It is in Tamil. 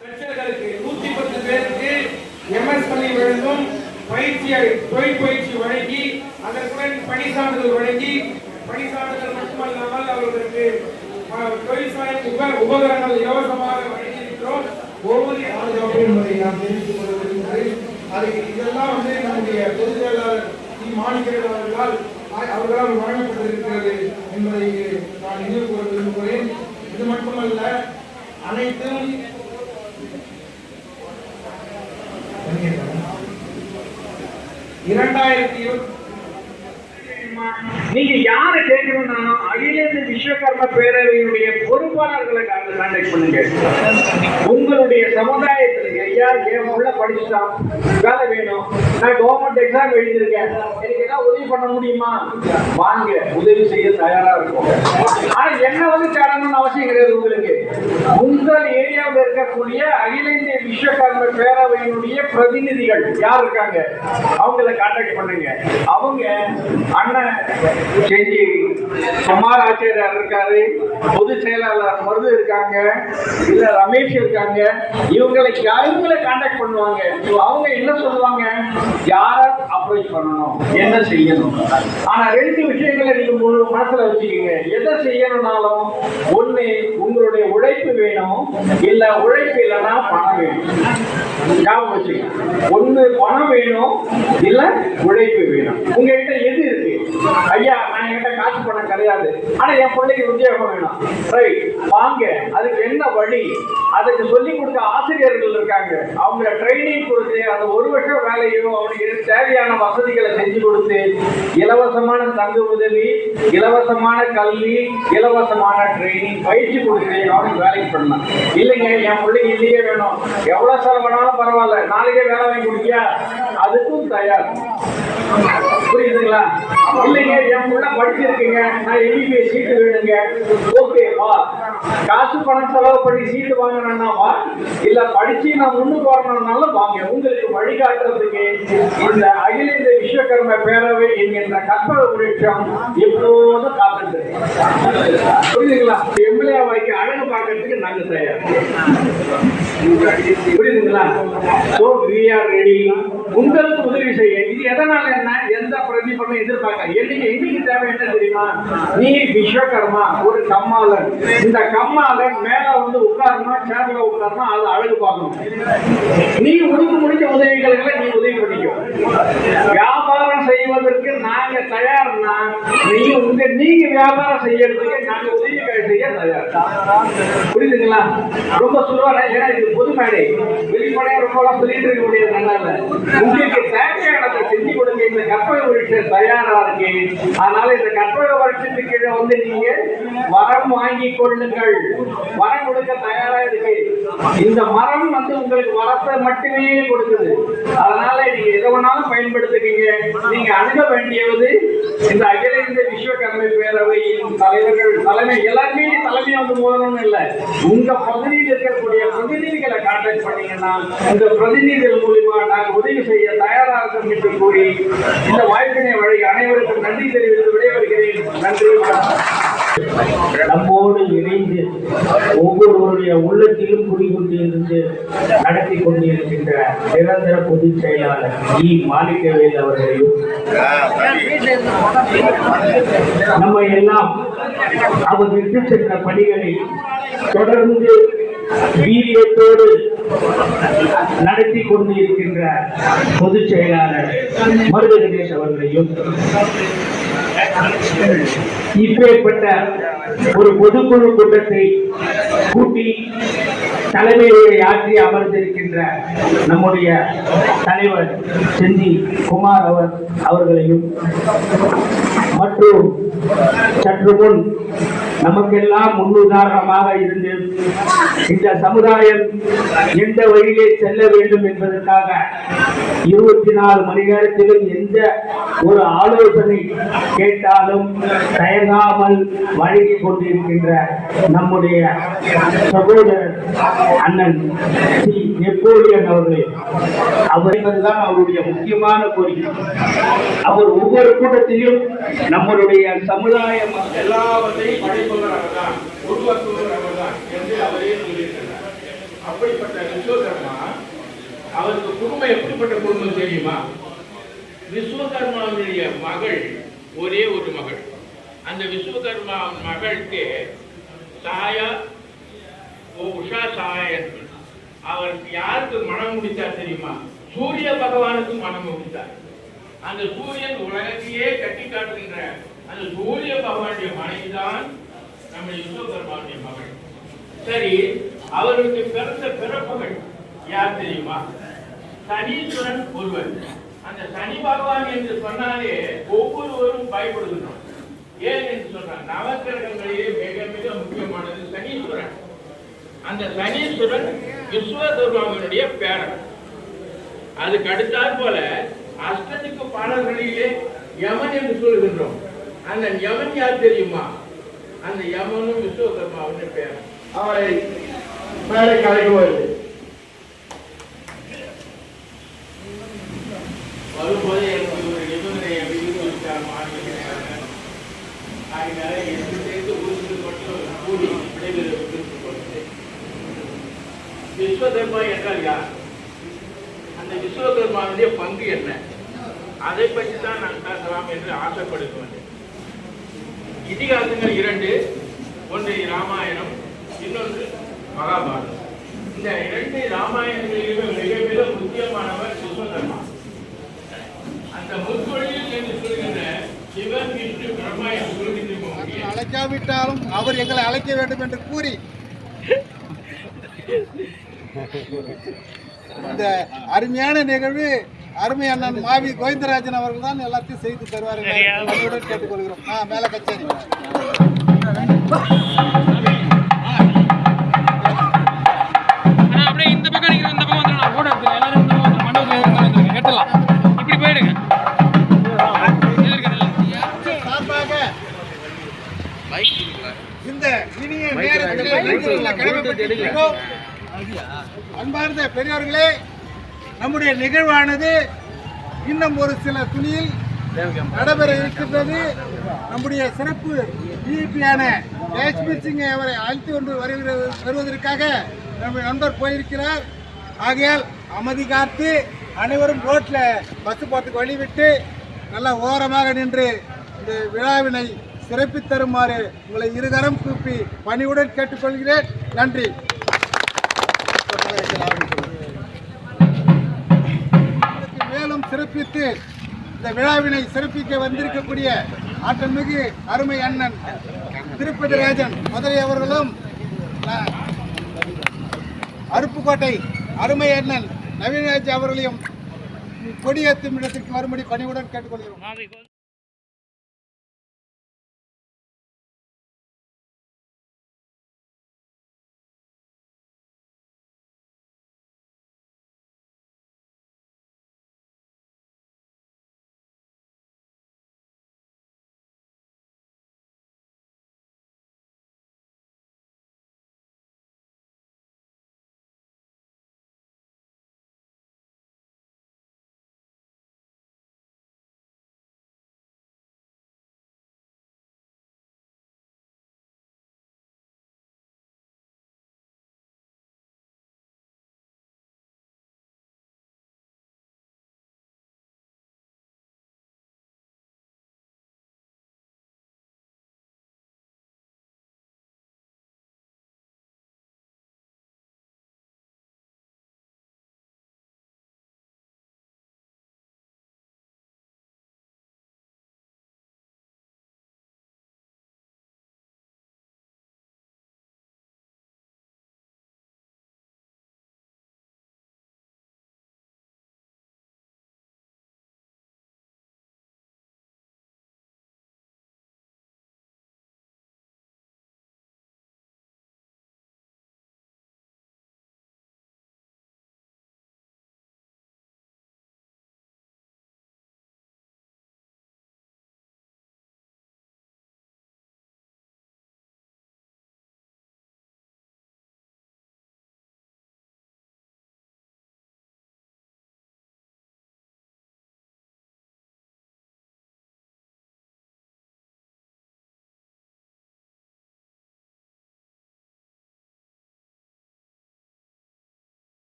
கற்றர்களுக்கு நூத்தி பத்து பேருக்கு எம்எஸ் பள்ளி வழங்கும் பயிற்சியை தொழில் பயிற்சி வழங்கி அதற்குடன் பணி சான்றிதழ் வழங்கி பணி சான்றிதழ் மட்டுமல்லாமல் அவர்களுக்கு தொழில் சாய் உபகரணங்கள் இலவசமாக வழங்கியிருக்கிறோம். ஒவ்வொரு என்பதை நாம் தெரிவித்துக் கொள்ள விரும்புகிறேன் அதுக்கு இதெல்லாம் வந்து நம்முடைய பொதுச் செயலாளர் டி. அவர்களால் அவர்களால் வழங்கப்பட்டிருக்கிறது என்பதை நான் நினைவு கூற விரும்புகிறேன். இது மட்டுமல்ல அனைத்தும் இரண்டாயிரத்தி இருபத்தி நீங்க யாரை கேட்கணும்னாலும் அகில இந்திய விஸ்வகர்ம பேரவையினுடைய பொறுப்பாளர்களை கான்டாக்ட் பண்ணுங்க. உங்களுடைய சமுதாயத்துல ஐயா என் உள்ள படிச்சுட்டான் வேலை வேணும்? நான் கவர்மெண்ட் எக்ஸாம் எழுதியிருக்கேன். என்ன உதவி பண்ண முடியுமா? வாங்க உதவி செய்ய தயாரா இருக்கும். ஆனா என்ன வந்து தேடணும்னு அவசியம் கிடையாது உங்களுக்கு. உங்கள் ஏரியாவில் இருக்கக்கூடிய அகில இந்திய விஸ்வகர்ம பேரவையினுடைய பிரதிநிதிகள் யார் இருக்காங்க? அவங்கள கான்டாக்ட் பண்ணுங்க. அவங்க அண்ணன் செஞ்சி குமார் ஆச்சாரியார் இருக்காரு பொதுச் செயலாளர் மருது இருக்காங்க இல்ல ரமேஷ் இருக்காங்க. இவங்களை இவங்களை கான்டாக்ட் பண்ணுவாங்க? அவங்க என்ன சொல்லுவாங்க? யார அப்ரோச் பண்ணணும்? என்ன செய்யணும் ஆனா ரெண்டு விஷயங்களை நீங்க முழு மனசுல வச்சுக்கீங்க. எதை செய்யணும்னாலும் ஒண்ணு உங்களுடைய உழைப்பு வேணும் இல்ல உழைப்பு இல்லைன்னா பணம் வேணும். ஞாபகம் வச்சுக்கோங்க. ஒண்ணு பணம் வேணும் இல்ல உழைப்பு வேணும். உங்ககிட்ட எது இருக்கு? ஐயா நான் என்கிட்ட காசு பணம் கிடையாது. ஆனா என் பிள்ளைக்கு உத்தியோகம் வேணும். ரைட் வாங்க. அதுக்கு என்ன வழி? அதுக்கு சொல்லி கொடுத்த ஆசிரியர்கள் இருக்காங்க. அவங்க ட்ரைனிங் கொடுத்து அந்த ஒரு வருஷம் வேலையும் அவனுக்கு தேவையான வசதிகளை செஞ்சு கொடுத்து இலவசமான தங்கு உதவி இலவசமான கல்வி இலவசமான ட்ரைனிங் பயிற்சி கொடுத்து அவனுக்கு வேலைக்கு பண்ணலாம் இல்லைங்க என் பிள்ளைக்கு இல்லையே வேணும். எவ்வளவு பண்ணாலும் பரவாயில்ல. நாளைக்கே வேலை வாங்கி கொடுக்கியா? அதுக்கும் தயார். புரியுதுங்களா? இல்லைங்க என் புள்ள படிச்சிருக்கீங்க. நான் எம்பிபிஎஸ் சீட்டு வேணுங்க. ஓகே வா. காசு பணம் செலவு பண்ணி சீட்டு வாங்கினா வா இல்ல படிச்சு நான் முன்னுக்கு வரணும்னாலும் வாங்க. உங்களுக்கு வழிகாட்டுறதுக்கு இந்த அகில இந்திய விஸ்வகர்ம பேரவை என்கின்ற கற்பக விருட்சம் எப்போதும் காத்துட்டு புரியுதுங்களா? எம்எல்ஏ வாய்க்கு அழகு பார்க்கறதுக்கு நாங்க தயார். புரியுதுங்களா? சோ வி ஆர் ரெடி உங்களுக்கு உதவி செய்ய. இது எதனால என்ன? எந்த பிரதிபலனும் எதிர்பார்க்க. என்னைக்கு எங்களுக்கு தேவை என்ன தெரியுமா? நீ விஸ்வகர்மா ஒரு கம்மாளன். இந்த கம்மாளன் மேல வந்து உட்காரணும் சேர்ல உட்காரணும்? அது அழகு பார்க்கணும். நீ உனக்கு முடிஞ்ச உதவிகளை நீ உதவி பண்ணிக்கோ. வியாபாரம் செய்வதற்கு தயார்னா நீங்க உங்க நீங்க வியாபாரம் செய்யறதுக்கு நாங்க உதவிகள் செய்ய தயார். புரியுதுங்களா? ரொம்ப சொல்லுவாங்க ஏன்னா இது பொது மேடை வெளிப்படையா ரொம்ப எல்லாம் சொல்லிட்டு இருக்க முடியாது நல்லா உங்களுக்கு தேவையானதை செஞ்சு கொடுங்க. இந்த கற்பக வருஷம் தயாரா இருக்கு. அதனால இந்த கற்பக வருஷத்துக்கு கீழே வந்து நீங்க வரம் வாங்கி கொள்ளுங்கள். வரம் கொடுக்க தயாரா இருக்கு இந்த மரம் வந்து உங்களுக்கு வரத்தை மட்டுமே கொடுக்குது. அதனால நீங்க எதை வேணாலும் பயன்படுத்திக்கீங்க நீங்க அணுக வேண்டியது இந்த அகில இந்திய விஸ்வகர்மை பேரவையின் தலைவர்கள் தலைமை எல்லாருமே தலைமையா வந்து போகணும்னு இல்லை. உங்க பகுதியில் இருக்கக்கூடிய பிரதிநிதிகளை கான்டாக்ட் பண்ணீங்கன்னா இந்த பிரதிநிதிகள் மூலியமா நாங்கள் உதவி செய்ய தயாரா இருக்கோம் என்று கூறி இந்த வாய்ப்பினை வழங்கி அனைவருக்கும் நன்றி தெரிவித்து விடைபெறுகிறேன். நன்றி நம்ம அவருடைய உள்ளத்திலும் குடிகொண்டிருந்து நடத்தி கொண்டிருக்கின்ற நிரந்தர பொதுச் செயலாளர் இ மாளிகவேல் அவர்களையும் நம்ம எல்லாம் அவர் விட்டு சென்ற பணிகளை தொடர்ந்து வீரியத்தோடு நடத்தி கொண்டிருக்கின்ற பொதுச் செயலாளர் மருத கணேஷ் அவர்களையும் இப்பேற்பட்ட ஒரு பொதுக்குழு கூட்டத்தை கூட்டி தலைமையை ஆற்றி அமர்ந்திருக்கின்ற நம்முடைய தலைவர் செந்தி குமார் அவர் அவர்களையும் மற்றும் சற்று முன் நமக்கெல்லாம் முன்னுதாரணமாக இருந்து இந்த சமுதாயம் எந்த வழியிலே செல்ல வேண்டும் என்பதற்காக இருபத்தி நாலு மணி நேரத்திலும் எந்த ஒரு ஆலோசனை கேட்டாலும் தயங்காமல் வழங்கி கொண்டிருக்கின்ற நம்முடைய சகோதரர் அண்ணன் சி. நெப்போலியன் அவர்கள். அவர் என்பதுதான் அவருடைய முக்கியமான கோரிக்கை அவர் ஒவ்வொரு கூட்டத்திலும் நம்மளுடைய சமுதாயம் எல்லாவற்றையும் சமுதாய மக்கள் எல்லாவற்றையும் படைப்பவர் அவர்தான் உருவாக்குவர் அவர்தான் என்று அவரே சொல்லியிருக்கிறார். அப்படிப்பட்ட விஸ்வகர்மா அவருக்கு குடும்பம் எப்படிப்பட்ட குடும்பம் தெரியுமா? விஸ்வகர்மாவுடைய மகள் ஒரே ஒரு மகள். அந்த விஸ்வகர்மா மகளுக்கு சாயா உஷா சாயா என்று அவர் யாருக்கு மனம் முடித்தார் தெரியுமா? சூரிய பகவானுக்கு மனம் முடித்தார். அந்த சூரியன் உலகத்தையே கட்டி காட்டுகின்ற அந்த சூரிய பகவானுடைய மனைவிதான் நம்ம விஸ்வகர்மாவுடைய மகள். சரி அவருக்கு பிறந்த பிறப்புகள் யார் தெரியுமா? சனீஸ்வரன் ஒருவர். அந்த சனி பகவான் என்று சொன்னாலே ஒவ்வொருவரும் பயப்படுகிறோம் ஏன் என்று சொன்னால் நவக்கிரகங்களிலே மிக மிக முக்கியமானது சனீஸ்வரன். அந்த சனீஸ்வரன் விஸ்வதர்மாவினுடைய பேரன். அதுக்கு அடுத்தாற் போல அஷ்டதிக்கு பாடல்களிலே யமன் என்று சொல்கின்றோம் அந்த யமன் யார் தெரியுமா? அந்த யமனும் விஸ்வகர்மாவின் பேரன் அவரை மேடைக்கு அழைக்குவது வரும்போது எனக்கு ஒரு நிபந்தனையை விதித்துவிட்டார் மாநில அதனால எட்டு சேர்த்து ஊருக்கு மட்டும் கூடி கொடுத்தேன் விஸ்வகர்மா என்றால் யார்? அந்த விஸ்வகர்மாவுடைய பங்கு என்ன? அதை பற்றி தான் நான் பேசலாம் என்று ஆசைப்படுகிறேன். இதிகாசங்கள் இரண்டு ஒன்று ராமாயணம் இன்னொன்று மகாபாரதம். இந்த இரண்டு ராமாயணங்களிலுமே மிக மிக முக்கியமானவர் சுசோதர்மா அந்த முற்கொழியில் என்று சொல்கின்ற சிவன் விஷ்ணு பிரம்மா என்று சொல்கின்ற அழைக்காவிட்டாலும் அவர் எங்களை அழைக்க வேண்டும் என்று கூறி. இந்த அருமையான நிகழ்வு அருமை அண்ணன் மாவி கோவிந்தராஜன் அவர்கள் தான் எல்லாத்தையும் செய்து தருவார்கள் கேட்டுக்கொள்கிறோம். ஆ மேல கச்சேரி. அப்படியே இந்த பக்கம் நிக்கிற இந்த பக்கம் வந்துடலாம் எடுத்துங்க எல்லாரும் இந்த பக்கம். மண்டபத்துல இருந்து எடுத்துடலாம் இப்படி போயிடுங்க. இந்த இனிய நேரத்தில். அன்பார்ந்த பெரியவர்களே நம்முடைய நிகழ்வானது இன்னும் ஒரு சில துணியில் நடைபெற இருக்கின்றது. நம்முடைய சிறப்பு டிபியான காஷ்மீர் சிங்கை அவரை அழைத்து கொண்டு வருகிறது வருவதற்காக நம்ம நண்பர் போயிருக்கிறார். ஆகையால் அமைதி காத்து அனைவரும் ரோட்டில் பஸ் போட்டுக்கு வழிவிட்டு நல்லா ஓரமாக நின்று இந்த விழாவினை சிறப்பித்தருமாறு உங்களை இருகரம் கூப்பி பணியுடன் கேட்டுக்கொள்கிறேன். நன்றி. சிறப்பித்து இந்த விழாவினை சிறப்பிக்க வந்திருக்கக்கூடிய ஆற்றல்மிகு அருமை அண்ணன் திருப்பதி ராஜன் மதுரை அவர்களும் அருப்புக்கோட்டை அருமை அண்ணன் நவீனராஜ் அவர்களையும் கொடியேற்றும் இடத்திற்கு வரும்படி பணிவுடன் கேட்டுக்கொள்கிறோம்.